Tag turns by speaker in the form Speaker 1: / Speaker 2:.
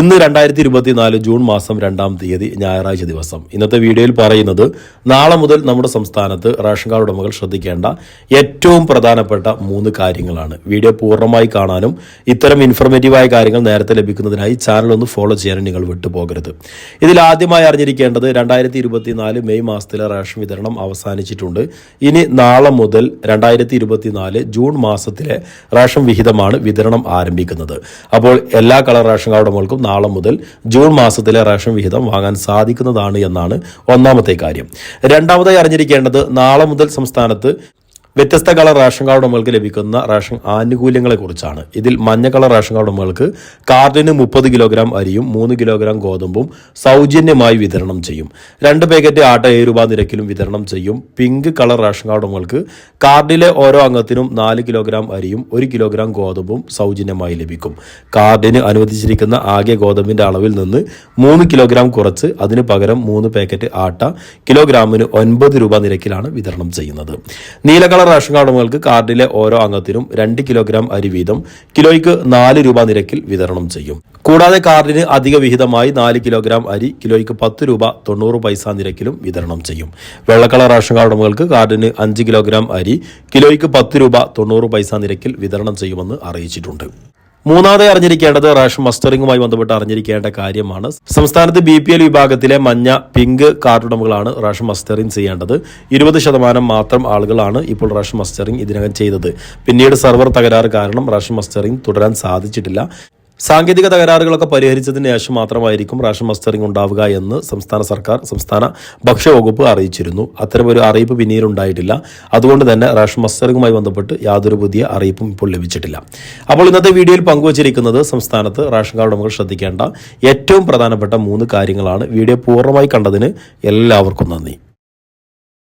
Speaker 1: ഇന്ന് രണ്ടായിരത്തി ഇരുപത്തിനാല് ജൂൺ മാസം രണ്ടാം തീയതി ഞായറാഴ്ച ദിവസം. ഇന്നത്തെ വീഡിയോയിൽ പറയുന്നത് നാളെ മുതൽ നമ്മുടെ സംസ്ഥാനത്ത് റേഷൻ കാർഡ് ഉടമകൾ ശ്രദ്ധിക്കേണ്ട ഏറ്റവും പ്രധാനപ്പെട്ട മൂന്ന് കാര്യങ്ങളാണ്. വീഡിയോ പൂർണമായി കാണാനും ഇത്തരം ഇൻഫർമേറ്റീവായ കാര്യങ്ങൾ നേരത്തെ ലഭിക്കുന്നതിനായി ചാനൽ ഒന്ന് ഫോളോ ചെയ്യാനും നിങ്ങൾ വിട്ടുപോകരുത്. ഇതിൽ ആദ്യമായി അറിഞ്ഞിരിക്കേണ്ടത് രണ്ടായിരത്തി ഇരുപത്തിനാല് മെയ് മാസത്തിലെ റേഷൻ വിതരണം അവസാനിച്ചിട്ടുണ്ട്. ഇനി നാളെ മുതൽ രണ്ടായിരത്തി ഇരുപത്തിനാല് ജൂൺ മാസത്തിലെ റേഷൻ വിഹിതമാണ് വിതരണം ആരംഭിക്കുന്നത്. അപ്പോൾ എല്ലാ കളർ റേഷൻ കാർഡ് ഉടമകൾക്കും നാളെ മുതൽ ജൂൺ മാസത്തിലെ റേഷൻ വിഹിതം വാങ്ങാൻ സാധിക്കുന്നതാണ് എന്നാണ് ഒന്നാമത്തെ കാര്യം. രണ്ടാമതായി അറിഞ്ഞിരിക്കേണ്ടത് നാളെ മുതൽ സംസ്ഥാനത്ത് വ്യത്യസ്ത കളർ റേഷൻ കാർഡ് ഉടമകൾക്ക് ലഭിക്കുന്ന റേഷൻ ആനുകൂല്യങ്ങളെ കുറിച്ചാണ് ഇതിൽ മഞ്ഞ കളർ റേഷൻ കാർഡ് ഉടമകൾക്ക് കാർഡിന് മുപ്പത് കിലോഗ്രാം അരിയും മൂന്ന് കിലോഗ്രാം ഗോതമ്പും സൗജന്യമായി വിതരണം ചെയ്യും. രണ്ട് പാക്കറ്റ് ആട്ട ഏഴ് രൂപ നിരക്കിലും വിതരണം ചെയ്യും. പിങ്ക് കളർ റേഷൻ കാർഡ് ഉടമകൾക്ക് കാർഡിലെ ഓരോ അംഗത്തിനും നാല് കിലോഗ്രാം അരിയും ഒരു കിലോഗ്രാം ഗോതമ്പും സൗജന്യമായി ലഭിക്കും. കാർഡിന് അനുവദിച്ചിരിക്കുന്ന ആകെ ഗോതമ്പിന്റെ അളവിൽ നിന്ന് മൂന്ന് കിലോഗ്രാം കുറച്ച് അതിന് പകരം മൂന്ന് പാക്കറ്റ് ആട്ട കിലോഗ്രാമിന് ഒൻപത് രൂപ നിരക്കിലാണ് വിതരണം ചെയ്യുന്നത്. നീല കളർ റേഷൻ കാർഡുകൾക്ക് കാർഡിലെ ഓരോ അംഗത്തിനും രണ്ട് കിലോഗ്രാം അരി വീതം കിലോയ്ക്ക് നാല് രൂപ നിരക്കിൽ വിതരണം ചെയ്യും. കൂടാതെ കാർഡിന് അധിക വിഹിതമായി നാല് കിലോഗ്രാം അരി കിലോയ്ക്ക് പത്ത് രൂപ തൊണ്ണൂറ് പൈസ നിരക്കിലും വിതരണം ചെയ്യും. വെള്ളക്കളർ റേഷൻ കാർഡ് ഉടമകൾക്ക് കാർഡിന് അഞ്ച് കിലോഗ്രാം അരി കിലോയ്ക്ക് പത്ത് രൂപ തൊണ്ണൂറ് പൈസ നിരക്കിൽ വിതരണം ചെയ്യുമെന്ന് അറിയിച്ചിട്ടുണ്ട്. മൂന്നാമതായി അറിഞ്ഞിരിക്കേണ്ടത് റേഷൻ മസ്റ്ററിംഗുമായി ബന്ധപ്പെട്ട് അറിഞ്ഞിരിക്കേണ്ട കാര്യമാണ്. സംസ്ഥാനത്ത് ബി പി എൽ വിഭാഗത്തിലെ മഞ്ഞ പിങ്ക് കാർഡ് ഉടമകളാണ് റേഷൻ മസ്റ്ററിംഗ് ചെയ്യേണ്ടത്. ഇരുപത് ശതമാനം മാത്രം ആളുകളാണ് ഇപ്പോൾ റേഷൻ മസ്റ്ററിംഗ് ഇതിനകം ചെയ്തത്. പിന്നീട് സെർവർ തകരാറ് കാരണം റേഷൻ മസ്റ്ററിംഗ് തുടരാൻ സാധിച്ചിട്ടില്ല. സാങ്കേതിക തകരാറുകളൊക്കെ പരിഹരിച്ചതിന് ശേഷം മാത്രമായിരിക്കും റേഷൻ മസ്റ്ററിംഗ് ഉണ്ടാവുക എന്ന് സംസ്ഥാന സർക്കാർ സംസ്ഥാന ഭക്ഷ്യവകുപ്പ് അറിയിച്ചിരുന്നു. അത്തരമൊരു അറിയിപ്പ് പിന്നീട് ഉണ്ടായിട്ടില്ല. അതുകൊണ്ട് തന്നെ റേഷൻ മസ്റ്ററിംഗുമായി ബന്ധപ്പെട്ട് യാതൊരു പുതിയ അറിയിപ്പും ഇപ്പോൾ ലഭിച്ചിട്ടില്ല. അപ്പോൾ ഇന്നത്തെ വീഡിയോയിൽ പങ്കുവച്ചിരിക്കുന്നത് സംസ്ഥാനത്ത് റേഷൻ കാർഡ് ഉടമകൾ ശ്രദ്ധിക്കേണ്ട ഏറ്റവും പ്രധാനപ്പെട്ട മൂന്ന് കാര്യങ്ങളാണ്. വീഡിയോ പൂർണമായി കണ്ടതിന് എല്ലാവർക്കും നന്ദി.